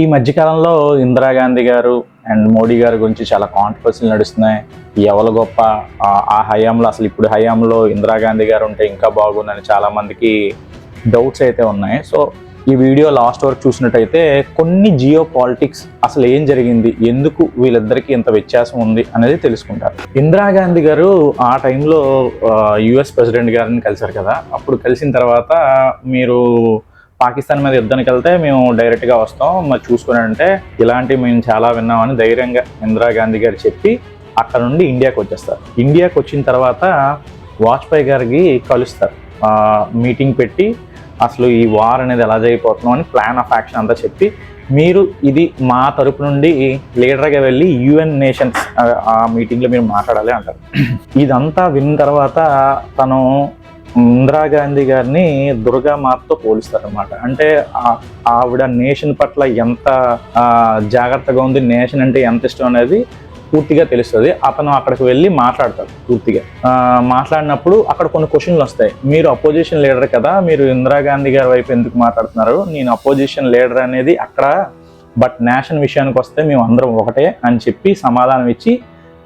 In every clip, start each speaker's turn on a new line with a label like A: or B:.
A: ఈ మధ్యకాలంలో ఇందిరాగాంధీ గారు అండ్ మోడీ గారి గురించి చాలా కాంట్రవర్సీలు నడుస్తున్నాయి. ఎవరు గొప్ప ఆ- హయాంలో అసలు ఇప్పుడు హయాంలో ఇందిరాగాంధీ గారు ఉంటే ఇంకా బాగుందని చాలా మందికి డౌట్స్ అయితే ఉన్నాయి. సో ఈ వీడియో లాస్ట్ వరకు చూసినట్టయితే కొన్ని జియో పాలిటిక్స్ అసలు ఏం జరిగింది ఎందుకు వీళ్ళిద్దరికీ ఇంత వ్యత్యాసం ఉంది అనేది తెలుసుకుంటారు. ఇందిరాగాంధీ గారు ఆ టైంలో యుఎస్ ప్రెసిడెంట్ గారిని కలిశారు కదా. అప్పుడు కలిసిన తర్వాత మీరు పాకిస్తాన్ మీద యుద్ధానికి వెళ్తే మేము డైరెక్ట్గా వస్తాం. మరి చూసుకుని అంటే ఇలాంటివి మేము చాలా విన్నామని ధైర్యంగా ఇందిరాగాంధీ గారు చెప్పి అక్కడ నుండి ఇండియాకి వచ్చేస్తారు. ఇండియాకి వచ్చిన తర్వాత వాజ్పేయి గారికి కలుస్తారు. మీటింగ్ పెట్టి అసలు ఈ వార్ అనేది ఎలా జరిగిపోతున్నాం అని ప్లాన్ ఆఫ్ యాక్షన్ అంతా చెప్పి మీరు ఇది మా తరపు నుండి లీడర్గా వెళ్ళి యుఎన్ నేషన్స్ ఆ మీటింగ్లో మీరు మాట్లాడాలి అంటారు. ఇదంతా విన్న తర్వాత తను ఇందిరాగాంధీ గారిని దుర్గా మాతతో పోలిస్తారనమాట అంటే ఆవిడ నేషన్ పట్ల ఎంత జాగ్రత్తగా ఉంది నేషన్ అంటే ఎంత ఇష్టం అనేది పూర్తిగా తెలుస్తుంది. అతను అక్కడికి వెళ్ళి మాట్లాడతాడు పూర్తిగా. మాట్లాడినప్పుడు అక్కడ కొన్ని క్వశ్చన్లు వస్తాయి. మీరు అపోజిషన్ లీడర్ కదా మీరు ఇందిరాగాంధీ గారి వైపు ఎందుకు మాట్లాడుతున్నారు? నేను అపోజిషన్ లీడర్ అనేది అక్కడ బట్ నేషన్ విషయానికి వస్తే మేము అందరం ఒకటే అని చెప్పి సమాధానం ఇచ్చి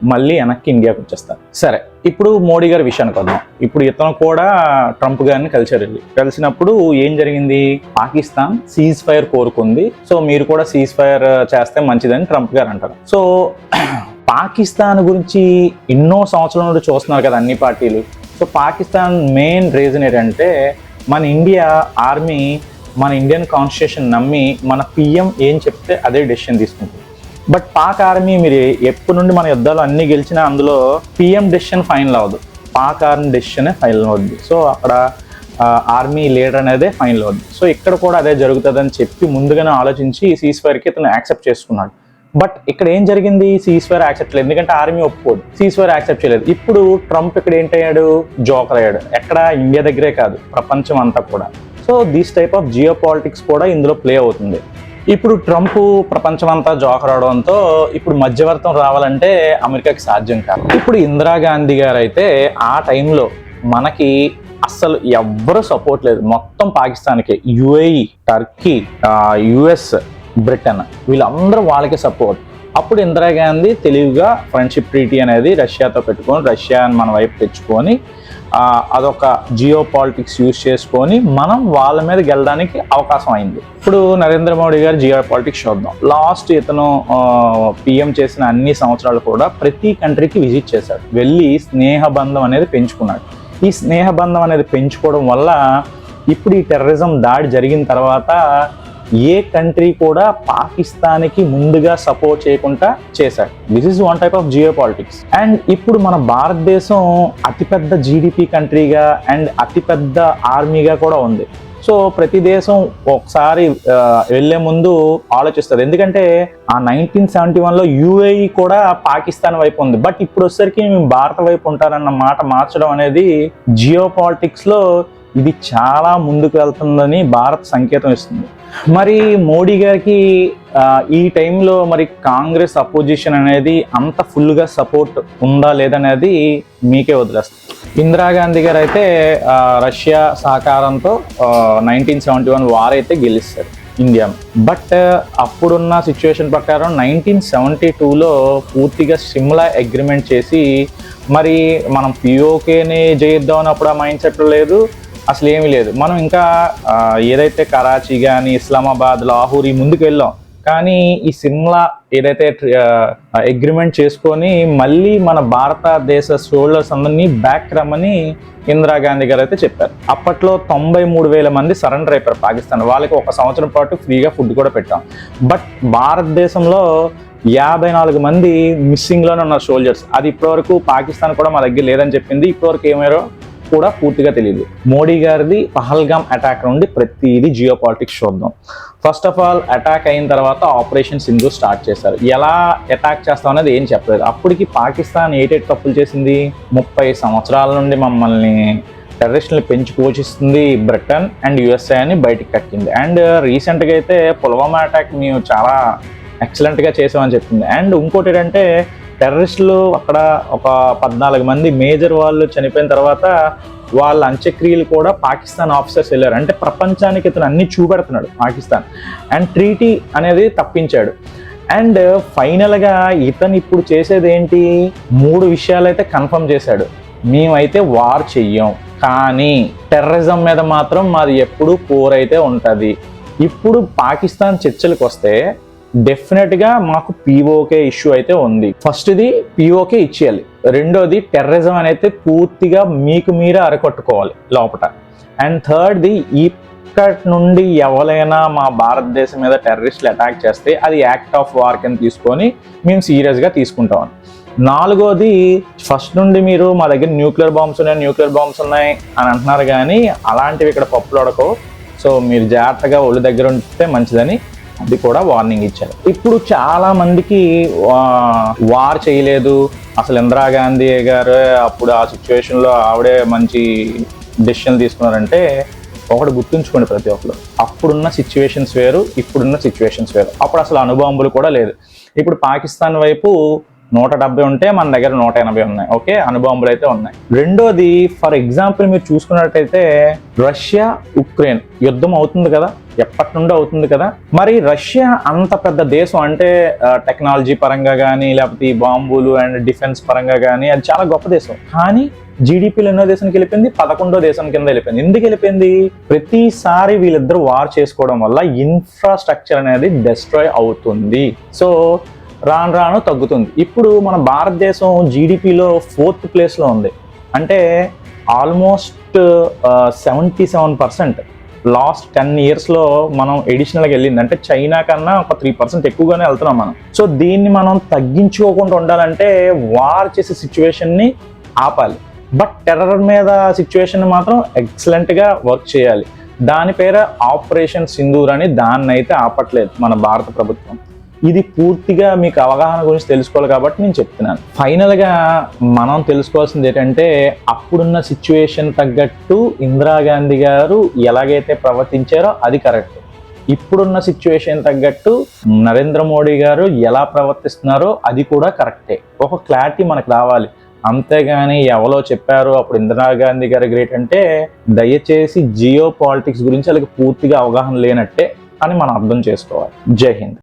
A: మళ్ళీ వెనక్కి ఇండియాకి వచ్చేస్తారు. సరే ఇప్పుడు మోడీ గారి విషయానికి వద్దాం. ఇప్పుడు ఇతను కూడా ట్రంప్ గారిని కలిసారు కలిసినప్పుడు ఏం జరిగింది? పాకిస్తాన్ సీజ్ ఫైర్ కోరుకుంది. సో మీరు కూడా సీజ్ ఫైర్ చేస్తే మంచిదని ట్రంప్ గారు అంటారు. సో పాకిస్తాన్ గురించి ఎన్నో సంవత్సరాల నుండి చూస్తున్నారు కదా అన్ని పార్టీలు. సో పాకిస్తాన్ మెయిన్ రీజన్ ఏంటంటే మన ఇండియా ఆర్మీ మన ఇండియన్ కాన్స్టిట్యూషన్ నమ్మి మన పిఎం ఏం చెప్తే అదే డెసిషన్ తీసుకుంటుంది. బట్ పాక్ ఆర్మీ మీరు ఎప్పటి నుండి మన యుద్ధాలు అన్ని గెలిచినా అందులో పిఎం డెసిషన్ ఫైనల్ అవ్వదు. పాక్ ఆర్మీ డెసిషనే ఫైనల్ అవుద్ది సో అక్కడ ఆర్మీ లీడర్ అనేది ఫైనల్ అవుద్ది సో ఇక్కడ కూడా అదే జరుగుతుందని చెప్పి ముందుగానే ఆలోచించి సీజ్ ఫైర్కి ఇతను యాక్సెప్ట్ చేసుకున్నాడు. బట్ ఇక్కడ ఏం జరిగింది? సీజ్ ఫైర్ యాక్సెప్ట్ చేయలేదు ఎందుకంటే ఆర్మీ ఒప్పుకోదు. సీజ్ ఫైర్ యాక్సెప్ట్ చేయలేదు. ఇప్పుడు ట్రంప్ ఇక్కడ ఏంటయ్యాడు జోకర్ అయ్యాడు. ఎక్కడ? ఇండియా దగ్గరే కాదు. ప్రపంచం అంతా కూడా. So these type of geo politics కూడా ఇందులో ప్లే అవుతుంది. ఇప్పుడు ట్రంప్ ప్రపంచం అంతా ఇప్పుడు మధ్యవర్తం రావాలంటే అమెరికాకి సాధ్యం కాదు. ఇప్పుడు ఇందిరాగాంధీ గారు అయితే ఆ టైంలో మనకి అస్సలు ఎవ్వరు సపోర్ట్ లేదు. మొత్తం పాకిస్తాన్కి యుఏఈ టర్కీ యుఎస్ బ్రిటన్ వీళ్ళందరూ వాళ్ళకి సపోర్ట్. అప్పుడు ఇందిరాగాంధీ తెలివిగా ఫ్రెండ్షిప్ ట్రీటీ అనేది రష్యాతో పెట్టుకొని రష్యాని మన వైపు తెచ్చుకొని అదొక జియో పాలిటిక్స్ యూజ్ చేసుకొని మనం వాళ్ళ మీద గెలడానికి అవకాశం అయింది. ఇప్పుడు నరేంద్ర మోడీ గారు జియో పాలిటిక్స్ చూద్దాం. లాస్ట్ ఇతను పిఎం చేసిన అన్ని సంవత్సరాలు కూడా ప్రతి కంట్రీకి విజిట్ చేశాడు. వెళ్ళి స్నేహ బంధం అనేది పెంచుకున్నాడు. ఈ స్నేహ బంధం అనేది పెంచుకోవడం వల్ల ఇప్పుడు ఈ టెర్రరిజం దాడి జరిగిన తర్వాత ఏ కంట్రీ కూడా పాకిస్తాన్కి ముందుగా సపోర్ట్ చేయకుండా చేశారు this is one type of geo politics and ఇప్పుడు మన భారతదేశం అతిపెద్ద జీడిపి కంట్రీగా అండ్ అతిపెద్ద ఆర్మీగా కూడా ఉంది. సో ప్రతి దేశం ఒకసారి వెళ్ళే వెళ్ళే ముందు ఆలోచిస్తుంది. ఎందుకంటే ఆ నైన్టీన్ సెవెంటీ వన్లో యూఏఈ కూడా పాకిస్తాన్ వైపు ఉంది. బట్ ఇప్పుడు వచ్చేసరికి మేము భారత వైపు ఉంటారన్న మాట మార్చడం అనేది జియో పాలిటిక్స్లో ఇది చాలా ముందుకు వెళ్తుందని భారత్ సంకేతం ఇస్తుంది. మరి మోడీ గారికి ఈ టైంలో మరి కాంగ్రెస్ అపోజిషన్ అనేది అంత ఫుల్గా సపోర్ట్ ఉందా లేదనేది మీకే వదిలేస్తుంది. ఇందిరాగాంధీ గారు అయితే రష్యా సహకారంతో నైన్టీన్ సెవెంటీ వన్ వార్ అయితే గెలుస్తారు ఇండియా. బట్ అప్పుడున్న సిచ్యువేషన్ ప్రకారం నైన్టీన్ సెవెంటీ టూలో పూర్తిగా సిమ్లా అగ్రిమెంట్ చేసి మరి మనం పిఓకేని జయిద్దాం అన్నప్పుడు ఆ మైండ్ సెట్ లేదు. అసలు ఏమీ లేదు. మనం ఇంకా ఏదైతే కరాచీ కానీ ఇస్లామాబాద్ లాహూర్ ఈ ముందుకు వెళ్ళాం కానీ ఈ సిమ్లా ఏదైతే అగ్రిమెంట్ చేసుకొని మళ్ళీ మన భారతదేశ సోల్డర్స్ అందరినీ బ్యాక్ రమ్మని ఇందిరాగాంధీ గారు అయితే చెప్పారు. అప్పట్లో తొంభై మూడు వేల మంది సరెండర్ అయిపోయారు పాకిస్తాన్. వాళ్ళకి ఒక సంవత్సరం పాటు ఫ్రీగా ఫుడ్ కూడా పెట్టాం. బట్ భారతదేశంలో యాభై నాలుగు మంది మిస్సింగ్లోనే ఉన్న సోల్జర్స్ అది ఇప్పటివరకు పాకిస్తాన్ కూడా మా దగ్గర లేదని చెప్పింది. ఇప్పటివరకు ఏమారో కూడా పూర్తిగా తెలియదు మోడీ గారిది పహల్గామ్ అటాక్ నుండి ప్రతిదీ జియో పాలిటిక్స్ చూద్దాం. ఫస్ట్ ఆఫ్ ఆల్ అటాక్ అయిన తర్వాత ఆపరేషన్ సింధు స్టార్ట్ చేశారు. ఎలా అటాక్ చేస్తాం అనేది ఏం చెప్పలేదు. అప్పటికి పాకిస్తాన్ ఏటేట్ తప్పులు చేసింది? ముప్పై సంవత్సరాల నుండి మమ్మల్ని టెర్రరిస్టులు పెంచి పోషిస్తుంది బ్రిటన్ అండ్ యుఎస్ఏ అని బయటికి కట్టింది అండ్ రీసెంట్గా అయితే పుల్వామా అటాక్ మేము చాలా ఎక్సలెంట్గా చేసామని చెప్పింది. అండ్ ఇంకోటి ఏంటంటే టెర్రరిస్టులు అక్కడ ఒక పద్నాలుగు మంది మేజర్ వాళ్ళు చనిపోయిన తర్వాత వాళ్ళ అంత్యక్రియలు కూడా పాకిస్తాన్ ఆఫీసర్స్ వెళ్ళారు. అంటే ప్రపంచానికి ఇతను అన్ని చూపెడుతున్నాడు పాకిస్తాన్. అండ్ ట్రీటీ అనేది తప్పించాడు. అండ్ ఫైనల్గా ఇతను ఇప్పుడు చేసేది ఏంటి? మూడు విషయాలు అయితే కన్ఫర్మ్ చేశాడు. మేమైతే వార్ చెయ్యం. కానీ టెర్రరిజం మీద మాత్రం మాది ఎప్పుడు పోర్ అయితే ఉంటుంది. ఇప్పుడు పాకిస్తాన్ చర్చలకు వస్తే డెఫినెట్గా మాకు పీఓకే ఇష్యూ అయితే ఉంది. ఫస్ట్ది పీఓకే ఇచ్చేయాలి. రెండోది టెర్రరిజం అనేది పూర్తిగా మీకు మీరే అరకొట్టుకోవాలి లోపల అండ్ థర్డ్ది ఇక్కడి నుండి ఎవరైనా మా భారతదేశం మీద టెర్రరిస్టులు అటాక్ చేస్తే అది యాక్ట్ ఆఫ్ వార్ కింద తీసుకొని మేము సీరియస్గా తీసుకుంటాం నాలుగోది ఫస్ట్ నుండి మీరు మా దగ్గర న్యూక్లియర్ బాంబ్స్ ఉన్నాయి న్యూక్లియర్ బాంబ్స్ ఉన్నాయి అని అంటున్నారు కానీ అలాంటివి ఇక్కడ పప్పులు ఉడకవు సో మీరు జాగ్రత్తగా ఒళ్ళు దగ్గర ఉంటే మంచిదని అది కూడా వార్నింగ్ ఇచ్చారు. ఇప్పుడు చాలా మందికి వార్ చేయలేదు. అసలు ఇందిరాగాంధీ గారు అప్పుడు ఆ సిచ్యువేషన్లో ఆవిడే మంచి డెసిషన్ తీసుకున్నారంటే ఒకటి గుర్తుంచుకోండి ప్రతి ఒక్కరు. అప్పుడున్న సిచ్యువేషన్స్ వేరు ఇప్పుడున్న సిచ్యువేషన్స్ వేరు. అప్పుడు అసలు అనుబాంబులు కూడా లేదు. ఇప్పుడు పాకిస్తాన్ వైపు నూట డెబ్బై ఉంటే మన దగ్గర నూట ఎనభై ఉన్నాయి. ఓకే? అనుబాంబులు అయితే ఉన్నాయి. రెండోది ఫర్ ఎగ్జాంపుల్ మీరు చూసుకున్నట్టయితే రష్యా ఉక్రెయిన్ యుద్ధం అవుతుంది కదా? ఎప్పటి నుండో అవుతుంది కదా. మరి రష్యా అంత పెద్ద దేశం అంటే టెక్నాలజీ పరంగా కానీ లేకపోతే ఈ బాంబులు అండ్ డిఫెన్స్ పరంగా కానీ అది చాలా గొప్ప దేశం. కానీ జీడిపిలో ఎన్నో దేశానికి వెళ్ళిపోయింది పదకొండో దేశం కింద వెళ్ళిపోయింది. ఎందుకు వెళ్ళిపోయింది? ప్రతిసారి వీళ్ళిద్దరు వార్ చేసుకోవడం వల్ల ఇన్ఫ్రాస్ట్రక్చర్ అనేది డెస్ట్రాయ్ అవుతుంది. సో రాను రాను తగ్గుతుంది. ఇప్పుడు మన భారతదేశం జీడిపిలో ఫోర్త్ ప్లేస్లో ఉంది. అంటే almost seventy seven percent last ten ఇయర్స్లో మనం ఎడిషనల్గా వెళ్ళింది. అంటే చైనా కన్నా ఒక త్రీ పర్సెంట్ ఎక్కువగానే వెళ్తున్నాం మనం. సో దీన్ని మనం తగ్గించుకోకుండా ఉండాలంటే వార్ చేసే సిచ్యువేషన్ని ఆపాలి. బట్ టెర్రర్ మీద సిచ్యువేషన్ మాత్రం ఎక్సలెంట్గా వర్క్ చేయాలి. దాని పేరు ఆపరేషన్ సింధూర్ అని దాన్ని అయితే ఆపట్లేదు మన భారత ప్రభుత్వం. ఇది పూర్తిగా మీకు అవగాహన గురించి తెలుసుకోవాలి కాబట్టి నేను చెప్తున్నాను. ఫైనల్గా మనం తెలుసుకోవాల్సింది ఏంటంటే అప్పుడున్న సిచ్యువేషన్ తగ్గట్టు ఇందిరాగాంధీ గారు ఎలాగైతే ప్రవర్తించారో అది కరెక్ట్ ఇప్పుడున్న సిచ్యువేషన్ తగ్గట్టు నరేంద్ర మోడీ గారు ఎలా ప్రవర్తిస్తున్నారో అది కూడా కరెక్టే ఒక క్లారిటీ మనకు రావాలి. అంతేగాని ఎవరో చెప్పారు అప్పుడు ఇందిరాగాంధీ గారి గ్రేట్ అంటే దయచేసి జియో పాలిటిక్స్ గురించి వాళ్ళకి పూర్తిగా అవగాహన లేనట్టే అని మనం అర్థం చేసుకోవాలి. జై హింద్.